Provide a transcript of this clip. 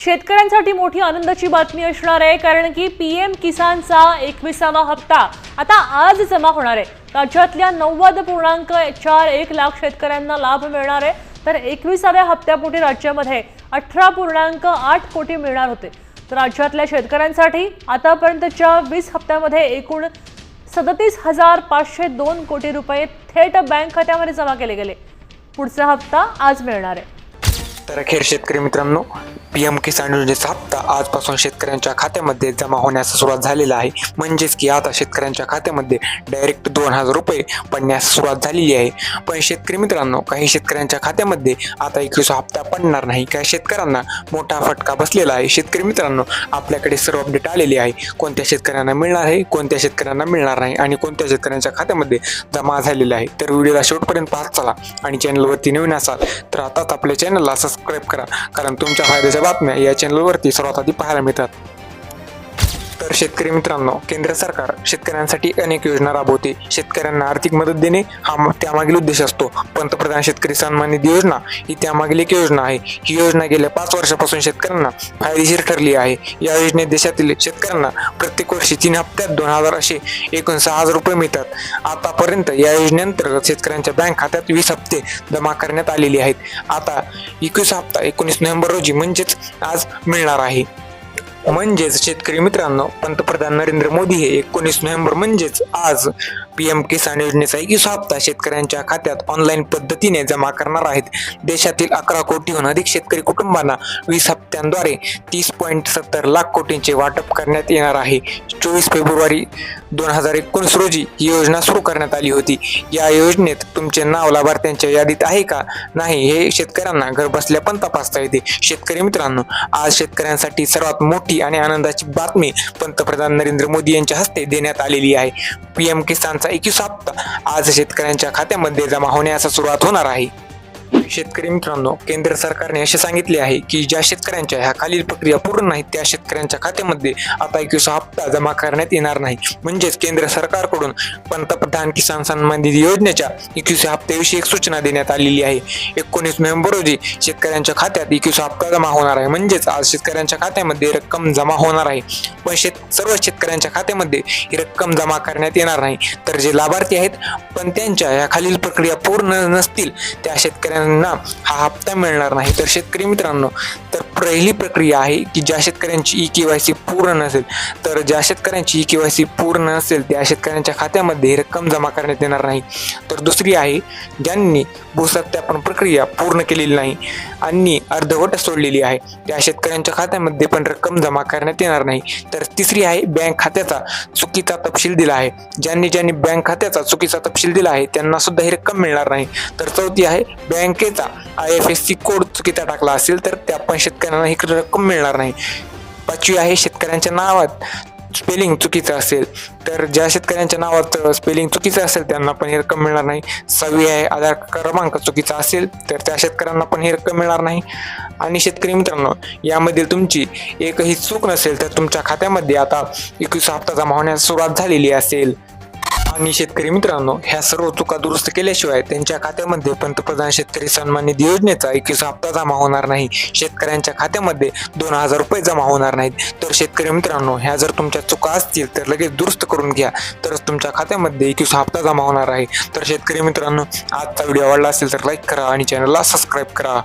शेतकऱ्यांसाठी मोठी आनंदाची बातमी असणार आहे कारण की पी एम किसानचा एकविसावा हप्ता आता आज जमा होणार आहे. राज्यातल्या नव्वद पूर्णांक चार एक लाख शेतकऱ्यांना लाभ मिळणार आहे. तर एकविसाव्या हप्त्यापोटी राज्यामध्ये अठरा पूर्णांक आठ कोटी मिळणार होते. तर राज्यातल्या शेतकऱ्यांसाठी आतापर्यंतच्या वीस हप्त्यामध्ये एकूण सदतीस हजार पाचशे दोन कोटी रुपये थेट बँक खात्यामध्ये जमा केले गेले. पुढचा हप्ता आज मिळणार आहे. तर अखेर शेतकरी मित्रांनो पी एम किसान योजनेचा हप्ता आजपासून शेतकऱ्यांच्या खात्यामध्ये जमा होण्यास सुरुवात झालेला आहे. म्हणजेच की आता शेतकऱ्यांच्या खात्यामध्ये डायरेक्ट दोन हजार रुपये पडण्यास सुरुवात झालेली आहे. पण शेतकरी मित्रांनो काही शेतकऱ्यांच्या खात्यामध्ये आता एकवीस हप्ता पडणार नाही. काही शेतकऱ्यांना मोठा फटका बसलेला आहे. शेतकरी मित्रांनो आपल्याकडे सर्व अपडेट आलेली आहे. कोणत्या शेतकऱ्यांना मिळणार आहे कोणत्या शेतकऱ्यांना मिळणार नाही आणि कोणत्या शेतकऱ्यांच्या खात्यामध्ये जमा झालेला आहे. तर व्हिडिओला शेवटपर्यंत पाहत चला आणि चॅनलवरती नवीन असाल तर आताच आपल्या चॅनलला सबस्क्राईब करा. कारण तुमच्या फायद्याच्या बातम्या या चॅनलवरती सर्वात आधी पाहायला मिळतात. तर शेतकरी मित्रांनो केंद्र सरकार शेतकऱ्यांसाठी अनेक योजना राबवते. शेतकऱ्यांना आर्थिक मदत देणे हा त्यामागील उद्देश असतो. पंतप्रधान शेतकरी सन्मान निधी योजना ही त्यामागील एक योजना आहे. ही योजना गेल्या पाच वर्षापासून शेतकऱ्यांना फायदेशीर ठरली आहे. या योजनेत देशातील शेतकऱ्यांना प्रत्येक वर्षी तीन हप्त्यात दोन हजार असे एकूण सहा हजार रुपये मिळतात. आतापर्यंत या योजनेअंतर्गत शेतकऱ्यांच्या बँक खात्यात वीस हप्ते जमा करण्यात आलेले आहेत. आता एकवीस हप्ता एकोणीस नोव्हेंबर रोजी म्हणजेच आज मिळणार आहे. म्हणजेच शेतकरी मित्रांनो पंतप्रधान नरेंद्र मोदी हे एकोणीस नोव्हेंबर म्हणजेच आज पीएम किसान योजनेचा एकवीस हप्ता शेतकऱ्यांच्या खात्यात ऑनलाईन पद्धतीने जमा करणार आहेत. देशातील अकरा कोटीहून अधिक शेतकरी कुटुंबांना वीस हप्त्यांद्वारे तीस पॉईंट सत्तर लाख कोटींचे वाटप करण्यात येणार आहे. चोवीस फेब्रुवारी दोन हजार एकोणीस रोजी ही योजना सुरू करण्यात आली होती. या योजनेत तुमचे नाव लाभार्थ्यांच्या यादीत आहे का? नाही हे शेतकऱ्यांना घर बसल्या पण तपासता येते. शेतकरी मित्रांनो आज शेतकऱ्यांसाठी सर्वात मोठी आणि आनंदाची बातमी पंतप्रधान नरेंद्र मोदी यांच्या हस्ते देण्यात आलेली आहे. पीएम किसान रुपयांचा एकवीस हप्ता आज शेतकऱ्यांच्या खात्यामध्ये जमा होण्यास सुरुवात होणार आहे. शेतकरी मित्रांनो केंद्र सरकारने असे सांगितले आहे की ज्या शेतकऱ्यांच्या ह्या खालील प्रक्रिया पूर्ण नाहीत त्या शेतकऱ्यांच्या खात्यामध्ये आता एकवीस हप्ता जमा करण्यात येणार नाही. म्हणजेच केंद्र सरकारकडून पंतप्रधान किसान सन्मान निधी योजनेच्या एकवीस हप्त्याविषयी एक सूचना देण्यात आलेली आहे. एकोणीस नोव्हेंबर रोजी शेतकऱ्यांच्या खात्यात एकवीस हप्ता जमा होणार आहे. म्हणजेच आज शेतकऱ्यांच्या खात्यामध्ये रक्कम जमा होणार आहे. पण शेत सर्व शेतकऱ्यांच्या खात्यामध्ये ही रक्कम जमा करण्यात येणार नाही. तर जे लाभार्थी आहेत पण त्यांच्या या खालील प्रक्रिया पूर्ण नसतील त्या शेतकऱ्यांना हा हप्ता मिळणार नाही. तर शेतकरी मित्रांनो तर पहिली प्रक्रिया आहे की ज्या शेतकऱ्यांची ई के वाय सी पूर्ण नसेल तर ज्या शेतकऱ्यांची ई के वाय सी पूर्ण नसेल त्या शेतकऱ्यांच्या खात्यामध्ये ही रक्कम जमा करण्यात येणार नाही. तर दुसरी आहे ज्यांनी भूसत्यापन प्रक्रिया पूर्ण केलेली नाही आणि अर्धवट सोडलेली आहे त्या शेतकऱ्यांच्या खात्यामध्ये पण रक्कम जमा करण्यात येणार नाही. तर तिसरी आहे बँक खात्याचा चुकीचा तपशील दिला आहे. ज्यांनी ज्यांनी बँक खात्याचा चुकीचा तपशील दिला आहे त्यांना सुद्धा ही रक्कम मिळणार नाही. तर चौथी आहे बँकेचा I F S C code चुकीचा टाकला असेल तर त्या पण शेतकऱ्यांना ही रक्कम मिळणार नाही. पाचवी आहे शेतकऱ्यांच्या नावात स्पेलिंग चुकीचं असेल तर ज्या शेतकऱ्यांच्या नावात स्पेलिंग चुकीचं असेल त्यांना पण ही रक्कम मिळणार नाही. सहावी आहे आधार क्रमांक चुकीचा असेल तर त्या शेतकऱ्यांना पण ही रक्कम मिळणार नाही. आणि शेतकरी मित्रांनो यामधील तुमची एकही चूक नसेल तर तुमच्या खात्यामध्ये आता एकवीस हप्ता जमा होण्यास सुरुवात झालेली असेल. आणि शेतकरी मित्रांनो ह्या सर्व चुका दुरुस्त केल्याशिवाय त्यांच्या खात्यामध्ये पंतप्रधान शेतकरी सन्मान निधी योजनेचा एकवीस हप्ता जमा होणार नाही. शेतकऱ्यांच्या खात्यामध्ये दोन हजार रुपये जमा होणार नाहीत. तर शेतकरी मित्रांनो ह्या जर तुमच्या चुका असतील तर लगेच दुरुस्त करून घ्या. तरच तुमच्या खात्यामध्ये एकवीस हप्ता जमा होणार आहे. तर शेतकरी मित्रांनो आजचा व्हिडिओ आवडला असेल तर लाईक करा आणि चॅनलला सबस्क्राईब करा.